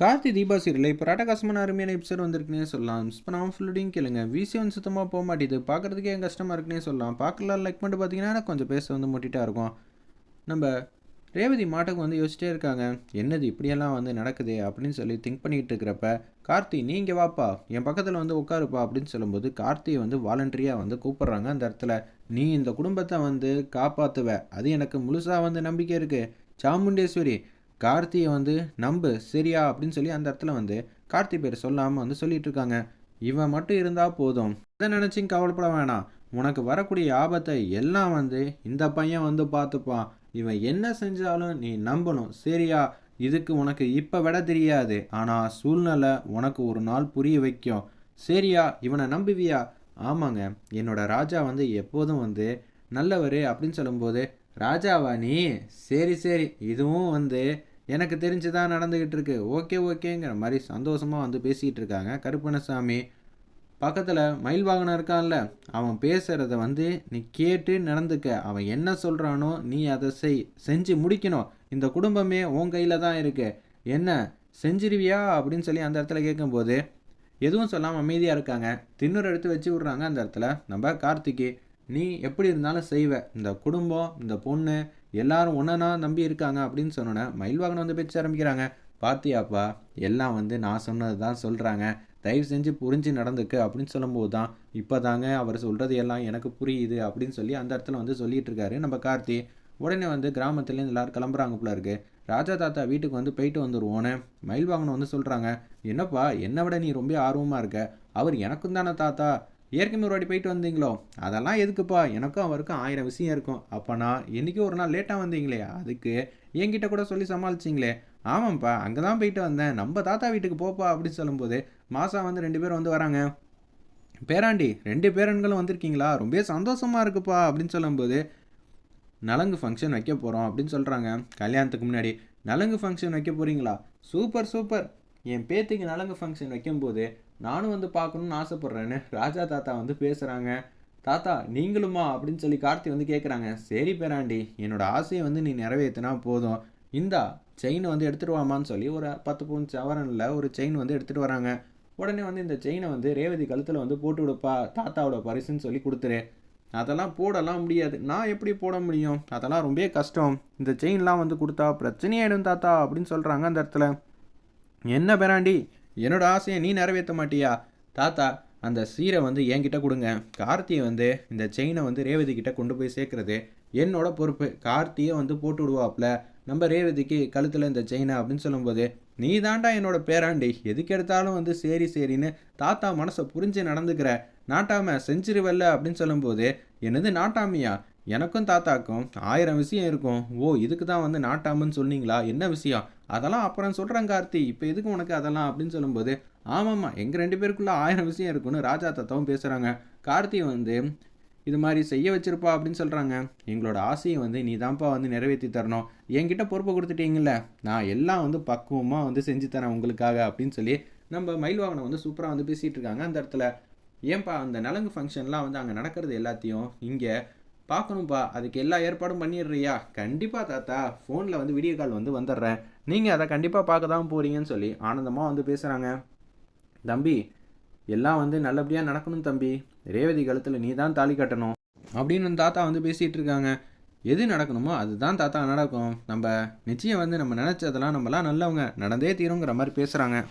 Karthi Deepa serial. இப்போ ராட்டகாசமான அருமையான episode வந்திருக்குன்னே சொல்லலாம். மிஸ் பண்ணாமல் ஃபுல்லுடையும் கேளுங்க. விசி வந்து சுத்தமாக போக மாட்டேது. பார்க்குறதுக்கே என் கஷ்டமாக இருக்குன்னே சொல்லலாம். பார்க்கலாம். லைக் பண்ணிட்டு பார்த்தீங்கன்னா கொஞ்சம் பேச வந்து முட்டிட்டா இருக்கும். நம்ம ரேவதி மாட்டுக்கு வந்து யோசிச்சிட்டே இருக்காங்க. என்னது இப்படியெல்லாம் வந்து நடக்குது அப்படின்னு சொல்லி திங்க் பண்ணிகிட்டு இருக்கிறப்ப கார்த்தி நீங்கள் வாப்பா. என் பக்கத்தில் வந்து உட்காருப்பா அப்படின்னு சொல்லும்போது கார்த்தியை வந்து வாலண்டரியாக வந்து கூப்பிட்றாங்க அந்த இடத்துல. நீ இந்த குடும்பத்தை வந்து காப்பாற்றுவ அது எனக்கு முழுசாக வந்து நம்பிக்கை இருக்குது சாமுண்டேஸ்வரி கார்த்தியை வந்து நம்பு சரியா? அப்படின்னு சொல்லி அந்த இடத்துல வந்து கார்த்தி பேர் சொல்லாமல் வந்து சொல்லிட்டு இருக்காங்க. இவன் மட்டும் இருந்தால் போதும். இதை நினச்சிங்க கவலைப்பட வேணாம். உனக்கு வரக்கூடிய ஆபத்தை எல்லாம் வந்து இந்த பையன் வந்து பார்த்துப்பான். இவன் என்ன செஞ்சாலும் நீ நம்பணும் சரியா? இதுக்கு உனக்கு இப்போ விட தெரியாது. ஆனால் சூழ்நிலை உனக்கு ஒரு நாள் புரிய வைக்கும். சரியா? இவனை நம்புவியா? ஆமாங்க. என்னோட ராஜா வந்து எப்போதும் வந்து நல்லவர் அப்படின்னு சொல்லும்போது ராஜாவா நீ? சரி சரி. இதுவும் வந்து எனக்கு தெரிஞ்சு தான் நடந்துக்கிட்டு இருக்கு ஓகே ஓகேங்கிற மாதிரி சந்தோஷமாக வந்து பேசிக்கிட்டு இருக்காங்க கருப்பணசாமி பக்கத்தில் மயில் வாகனம் இருக்கான்ல அவன் பேசுகிறத வந்து நீ கேட்டு நடந்துக்க. அவன் என்ன சொல்கிறானோ நீ அதை செய். செஞ்சு முடிக்கணும். இந்த குடும்பமே உன் கையில் தான் இருக்கு. என்ன செஞ்சிருவியா? அப்படின்னு சொல்லி அந்த இடத்துல கேட்கும்போது எதுவும் சொல்லாமல் அமைதியாக இருக்காங்க. தின்னூர் எடுத்து வச்சு விட்றாங்க அந்த இடத்துல. நம்ம கார்த்திகே நீ எப்படி இருந்தாலும் செய்வ. இந்த குடும்பம் இந்த பொண்ணு எல்லாரும் ஒன்றா நம்பி இருக்காங்க அப்படின்னு சொன்னோன்னே மயில் வாகனம் வந்து பேச்சு ஆரம்பிக்கிறாங்க. பாத்தியாப்பா எல்லாம் வந்து நான் சொன்னது தான் சொல்கிறாங்க தயவு செஞ்சு புரிஞ்சு நடந்துக்கு அப்படின்னு சொல்லும்போது தான் இப்போ தாங்க அவர் சொல்கிறது எல்லாம் எனக்கு புரியுது அப்படின்னு சொல்லி அந்த இடத்துல வந்து சொல்லிட்டு இருக்காரு நம்ம கார்த்தி. உடனே வந்து கிராமத்துலேருந்து எல்லாரும் கிளம்புறாங்க போல இருக்கு. ராஜா தாத்தா வீட்டுக்கு வந்து போயிட்டு வந்துடுவோன்னு மயில் வாகனம் வந்து சொல்கிறாங்க என்னப்பா என்னை விட நீ ரொம்ப ஆர்வமாக இருக்க. அவர் எனக்கும் தானே தாத்தா. ஏற்கனவே ஒரு வாட்டி போயிட்டு வந்தீங்களோ? அதெல்லாம் எதுக்குப்பா? எனக்கும் அவருக்கும் ஆயிரம் விஷயம் இருக்கும். அப்போனா என்றைக்கும் ஒரு நாள் லேட்டாக வந்தீங்களே? அதுக்கு என்கிட்ட கூட சொல்லி சமாளிச்சிங்களே? ஆமாம்ப்பா அங்கே தான் போயிட்டு வந்தேன். நம்ம தாத்தா வீட்டுக்கு போப்பா அப்படின்னு சொல்லும்போது மாதம் வந்து ரெண்டு பேரும் வந்து வராங்க. பேராண்டி ரெண்டு பேரன்களும் வந்திருக்கீங்களா? ரொம்ப சந்தோஷமாக இருக்குப்பா அப்படின்னு சொல்லும்போது நலங்கு ஃபங்க்ஷன் வைக்க போகிறோம் அப்படின்னு சொல்கிறாங்க கல்யாணத்துக்கு முன்னாடி நலங்கு ஃபங்க்ஷன் வைக்க போகிறீங்களா சூப்பர் சூப்பர். என் பேத்திக்கு நலங்கு ஃபங்க்ஷன் வைக்கும்போது நானும் வந்து பார்க்கணுன்னு ஆசைப்பட்றேன்னு ராஜா தாத்தா வந்து பேசுகிறாங்க தாத்தா நீங்களுமா? அப்படின்னு சொல்லி கார்த்தி வந்து கேட்குறாங்க சரி பேராண்டி என்னோடய ஆசையை வந்து நீ நிறைவேற்றினா போதும். இந்தா செயினை வந்து எடுத்துகிட்டு வாமான்னு சொல்லி ஒரு பத்து பவுன் சவரனில் ஒரு செயின் வந்து எடுத்துகிட்டு வராங்க. உடனே வந்து இந்த செயினை வந்து ரேவதி கழுத்தில் வந்து போட்டு விடுப்பா. தாத்தாவோட பரிசுன்னு சொல்லி கொடுத்துரு. அதெல்லாம் போடலாம் முடியாது. நான் எப்படி போட முடியும்? அதெல்லாம் ரொம்ப கஷ்டம். இந்த செயின்லாம் வந்து கொடுத்தா பிரச்சனையாயிடும் தாத்தா அப்படின்னு சொல்கிறாங்க அந்த இடத்துல. என்ன பேராண்டி? என்னோட ஆசையை நீ நிறைவேற்ற மாட்டியா? தாத்தா அந்த சீரை வந்து என்கிட்ட கொடுங்க. கார்த்தியை வந்து இந்த செயினை வந்து ரேவதி கிட்ட கொண்டு போய் சேர்க்குறது என்னோட பொறுப்பு. கார்த்தியை வந்து போட்டு விடுவாப்ல. நம்ம ரேவதிக்கு கழுத்தில் இந்த செயினை அப்படின்னு சொல்லும்போது நீ தாண்டா என்னோட பேராண்டி. எதுக்கு எடுத்தாலும் வந்து சரி சரின்னு தாத்தா மனசை புரிஞ்சு நடந்துக்கிற. நாட்டாம செஞ்சிருவல்ல அப்படின்னு சொல்லும்போது என்னது நாட்டாமியா? எனக்கும் தாத்தாக்கும் ஆயிரம் விஷயம் இருக்கும். ஓ இதுக்கு தான் வந்து நாட்டாமன்னு சொன்னீங்களா? என்ன விஷயம்? அதெல்லாம் அப்புறம் சொல்கிறேன் கார்த்தி. இப்போ எதுக்கு உனக்கு அதெல்லாம் அப்படின்னு சொல்லும்போது ஆமாம்மா எங்கள் ரெண்டு பேருக்குள்ளே ஆயிரம் விஷயம் இருக்குன்னு ராஜா தாத்தாவும் பேசுகிறாங்க கார்த்தி வந்து இது மாதிரி செய்ய வச்சிருப்பா அப்படின்னு சொல்கிறாங்க எங்களோட ஆசையை வந்து நீ தான்ப்பா வந்து நிறைவேற்றி தரணும். என்கிட்ட பொறுப்பை கொடுத்துட்டீங்கல்ல நான் எல்லாம் வந்து பக்குவமாக வந்து செஞ்சு தரேன் உங்களுக்காக அப்படின்னு சொல்லி நம்ம மயில் வாகனம் வந்து சூப்பராக வந்து பேசிகிட்டு இருக்காங்க அந்த இடத்துல. ஏன்பா அந்த நலங்கு ஃபங்க்ஷன்லாம் வந்து அங்கே நடக்கிறது எல்லாத்தையும் இங்கே பார்க்கணும்ப்பா அதுக்கு எல்லா ஏற்பாடும் பண்ணிடுறியா? கண்டிப்பாக தாத்தா ஃபோனில் வந்து வீடியோ கால் வந்து வந்துடுறேன். நீங்கள் அதை கண்டிப்பாக பார்க்க தான் போகிறீங்கன்னு சொல்லி ஆனந்தமாக வந்து பேசுகிறாங்க தம்பி எல்லாம் வந்து நல்லபடியாக நடக்கணும் தம்பி. ரேவதி கழுத்தில் நீ தான் தாலி கட்டணும் அப்படின்னு தாத்தா வந்து பேசிகிட்டு இருக்காங்க. எது நடக்கணுமோ அதுதான் தாத்தா நடக்கும். நம்ம நிச்சயம் வந்து நம்ம நினச்சதெல்லாம் நம்மலாம் நல்லவங்க நடந்தே தீருங்கிற மாதிரி பேசுகிறாங்க